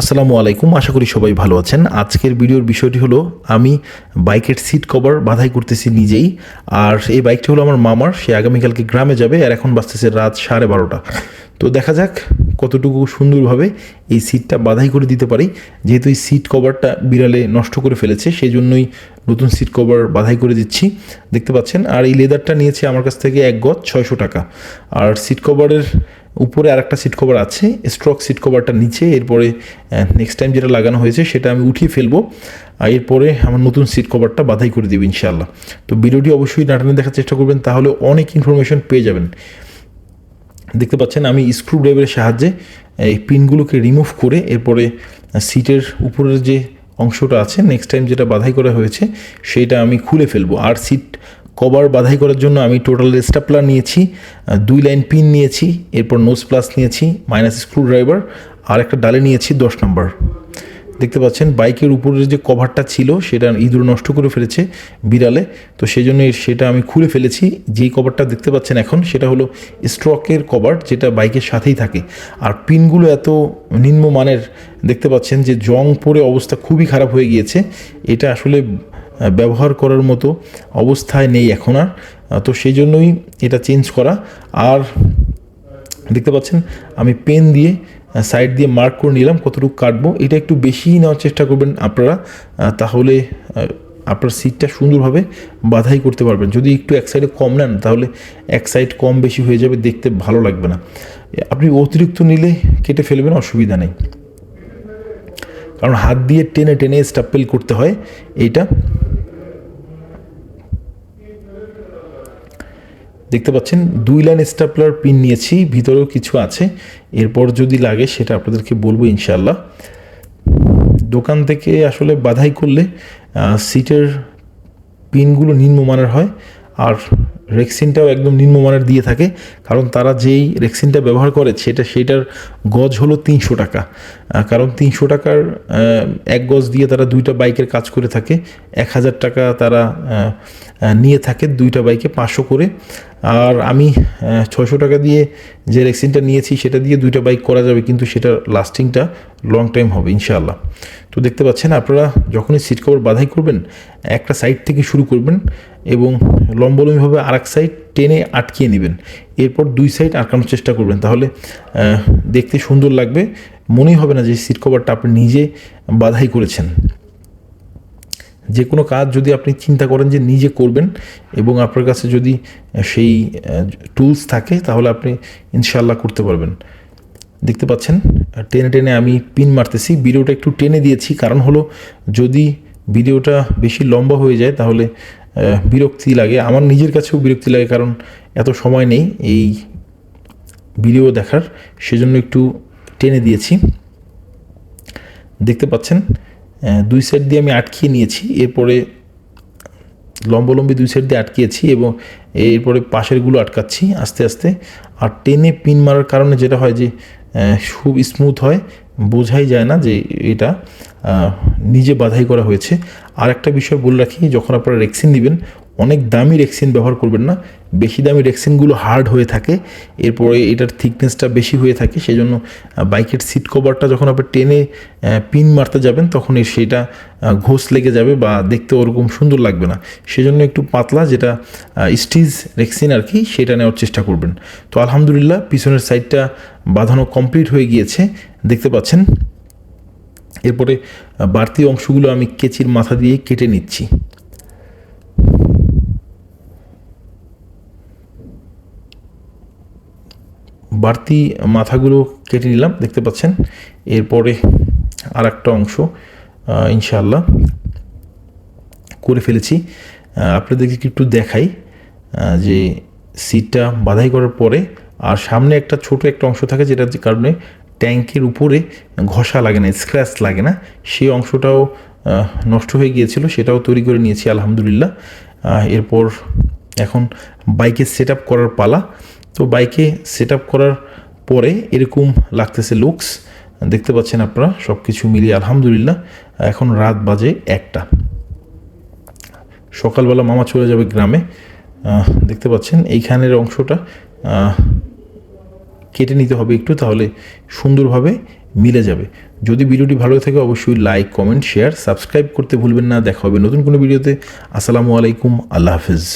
আসসালামু আলাইকুম, আশা করি সবাই ভালো আছেন। আজকের ভিডিওর বিষয়টি হলো, আমি বাইকের সিট কভার বাধাই করতেছি নিজেই, আর এই বাইকটি হলো আমার মামার, সে আগামীকালকে গ্রামে যাবে, আর এখন বাঁচতেছে রাত সাড়ে বারোটা। তো দেখা যাক কতটুকু সুন্দরভাবে এই সিটটা বাধাই করে দিতে পারি। যেহেতু এই সিট কভারটা বিড়ালে নষ্ট করে ফেলেছে সেই জন্যই নতুন সিট কভার বাধাই করে দিচ্ছি, দেখতে পাচ্ছেন। আর এই লেদারটা নিয়েছে আমার কাছ থেকে এক গজ ছয়শো টাকা। আর সিট কভারের উপরে আর একটা সিট কভার আছে স্ট্রক সিট কভারটা নিচে, এরপরে নেক্সট টাইম যেটা লাগানো হয়েছে সেটা আমি উঠিয়ে ফেলব, আর এরপরে আমার নতুন সিট কভারটা বাধাই করে দেবো ইনশাল্লাহ তো ভিডিওটি অবশ্যই নাটানে দেখার চেষ্টা করবেন, তাহলে অনেক ইনফরমেশন পেয়ে যাবেন। দেখতে পাচ্ছেন আমি স্ক্রু ড্রাইভারের সাহায্যে এই পিনগুলোকে রিমুভ করে এরপরে সিটের উপরের যে অংশটা আছে নেক্সট টাইম যেটা বাধাই করা হয়েছে সেইটা আমি খুলে ফেলব। আর সিট কভার বাধাই করার জন্য আমি টোটাল স্টাপলার নিয়েছি দুই লাইন পিন নিয়েছি, এরপর নোজ প্লাস নিয়েছি মাইনাস স্ক্রু ড্রাইভার আর একটা ডালে নিয়েছি দশ নম্বর দেখতে পাচ্ছেন বাইকের উপরের যে কভারটা ছিল, সেটা ইঁদুর নষ্ট করে ফেলেছে বিড়ালে। তো সেই জন্য সেটা আমি খুলে ফেলেছি। যেই কভারটা দেখতে পাচ্ছেন এখন, সেটা হলো স্ট্রকের কভার, যেটা বাইকের সাথেই থাকে। আর পিনগুলো এত নিম্নমানের, দেখতে পাচ্ছেন যে জং পরে অবস্থা খুবই খারাপ হয়ে গিয়েছে। এটা আসলে ব্যবহার করার মতো অবস্থায় নেই এখন আর। তো সেই জন্যই এটা চেঞ্জ করা। আর দেখতে পাচ্ছেন, আমি পেন দিয়ে সাইড দিয়ে মার্ক করে নিলাম কতটুকু কাটবো। এটা একটু বেশিই নেওয়ার চেষ্টা করবেন আপনারা। তাহলে আপনার সিটটা সুন্দরভাবে বাধাই করতে পারবেন। যদি একটু এক সাইডে কম নেন, তাহলে এক সাইড কম বেশি হয়ে যাবে, দেখতে ভালো লাগবে না। আপনি অতিরিক্ত নিলে কেটে ফেলবেন, অসুবিধা নেই। কারণ হাত দিয়ে টেনে টেনে স্টাপেল করতে হয়, এইটা। দেখতে পাচ্ছেন, দুই লাইন স্টাপলার পিন নিয়েছি, ভিতরেও কিছু আছে। এরপর যদি লাগে, সেটা আপনাদেরকে বলব ইনশাল্লাহ দোকান থেকে আসলে বাধাই করলে সিটের পিনগুলো নিম্নমানের হয়, আর রেক্সিনটাও একদম নিম্নমানের দিয়ে থাকে, কারণ তারা যেই রেক্সিনটা ব্যবহার করে, সেটা সেটার গজ হলো তিনশো টাকা। কারণ তিনশো টাকার এক গজ দিয়ে তারা দুইটা বাইকের কাজ করে থাকে, এক হাজার টাকা তারা নিয়ে থাকে দুইটা বাইকে পাঁচশো করে। আর আমি ছয়শো টাকা দিয়ে যে রেক্সিনটা নিয়েছি, সেটা দিয়ে দুইটা বাইক করা যাবে, কিন্তু সেটার লাস্টিংটা লং টাইম হবে, ইনশাআল্লাহ। তো দেখতে পাচ্ছেন, আপনারা যখনই সিট কভার বাধাই করবেন, একটা সাইড থেকে শুরু করবেন এবং লম্বলম্বিভাবে আর এক সাইড টেনে আটকিয়ে নেবেন। এরপর দুই সাইড আটকানোর চেষ্টা করবেন। তাহলে দেখতে সুন্দর লাগবে। মনেই হবে না যে সিট কভারটা আপনি নিজে বাধাই করেছেন। যে কোনো কাজ যদি আপনি চিন্তা করেন যে নিজে করবেন এবং আপনার কাছে যদি সেই টুলস থাকে, তাহলে আপনি ইনশাল্লাহ করতে পারবেন। দেখতে পাচ্ছেন টেনে টেনে আমি পিন মারতেছি, ভিডিওটা একটু টেনে দিয়েছি। কারণ হলো, যদি ভিডিওটা বেশি লম্বা হয়ে যায়, তাহলে বিরক্তি লাগে। আমার নিজের কাছেও বিরক্তি লাগে, কারণ এত সময় নেই এই ভিডিও দেখার। সেজন্য একটু টেনে দিয়েছি। দেখতে পাচ্ছেন দুই সাইড দিয়ে আমি আটকিয়ে নিয়েছি, এরপরে লম্বলম্বি দুই সাইড দিয়ে আটকিয়েছি এবং এরপরে পাশেরগুলো আটকাচ্ছি আস্তে আস্তে। আর টেনে পিন মারার কারণে যেটা হয় যে খুব স্মুথ হয়, বোঝাই যায় না যে এটা নিজে বাধাই করা হয়েছে। আর একটা বিষয় বলে রাখি, যখন আপনারা রেক্সিন দিবেন অনেক দামি রেক্সিন ব্যবহার করবেন না। বেশি দামি রেক্সিনগুলো হার্ড হয়ে থাকে, এরপরে এটার থিকনেসটা বেশি হয়ে থাকে সেই জন্য বাইকের সিট কভারটা যখন আপনি টেনে পিন মারতে যাবেন, তখন সেটা ঘোষ লেগে যাবে বা দেখতে ওরকম সুন্দর লাগবে না। সেজন্য একটু পাতলা যেটা স্টিজ রেক্সিন আর কি, সেটা নেওয়ার চেষ্টা করবেন। তো আলহামদুলিল্লাহ, পিছনের সাইডটা বাঁধানো কমপ্লিট হয়ে গিয়েছে, দেখতে পাচ্ছেন। এরপরে বাড়তি অংশগুলো আমি কেচির মাথা দিয়ে কেটে নিচ্ছি। বাড়তি মাথাগুলো কেটে নিলাম, দেখতে পাচ্ছেন। এরপরে আর একটা অংশ ইনশাল্লাহ করে ফেলেছি। আপনাদেরকে একটু দেখাই যে সিটটা বাধাই করার পরে আর সামনে একটা ছোট একটা অংশ থাকে যেটার কারণে ট্যাঙ্কের উপরে ঘষা লাগে না, স্ক্র্যাচ লাগে না। সেই অংশটাও নষ্ট হয়ে গিয়েছিল, সেটাও তৈরি করে নিয়েছি, আলহামদুলিল্লাহ। এরপর এখন বাইকের সেট করার পালা। তো বাইকে সেট করার পরে এরকম লাগতেছে লুকস। দেখতে পাচ্ছেন আপনারা সব কিছু মিলিয়ে আলহামদুলিল্লাহ, এখন রাত বাজে একটা। সকালবেলা মামা চলে যাবে গ্রামে। দেখতে পাচ্ছেন, এইখানের অংশটা কেটে নিতে হবে একটু, তাহলে সুন্দরভাবে মিলে যাবে। যদি ভিডিওটি ভালো থাকে, অবশ্যই লাইক, কমেন্ট, শেয়ার, সাবস্ক্রাইব করতে ভুলবেন না। দেখা হবে নতুন কোনো ভিডিওতে। আসসালামু আলাইকুম, আল্লাহ হাফিজ।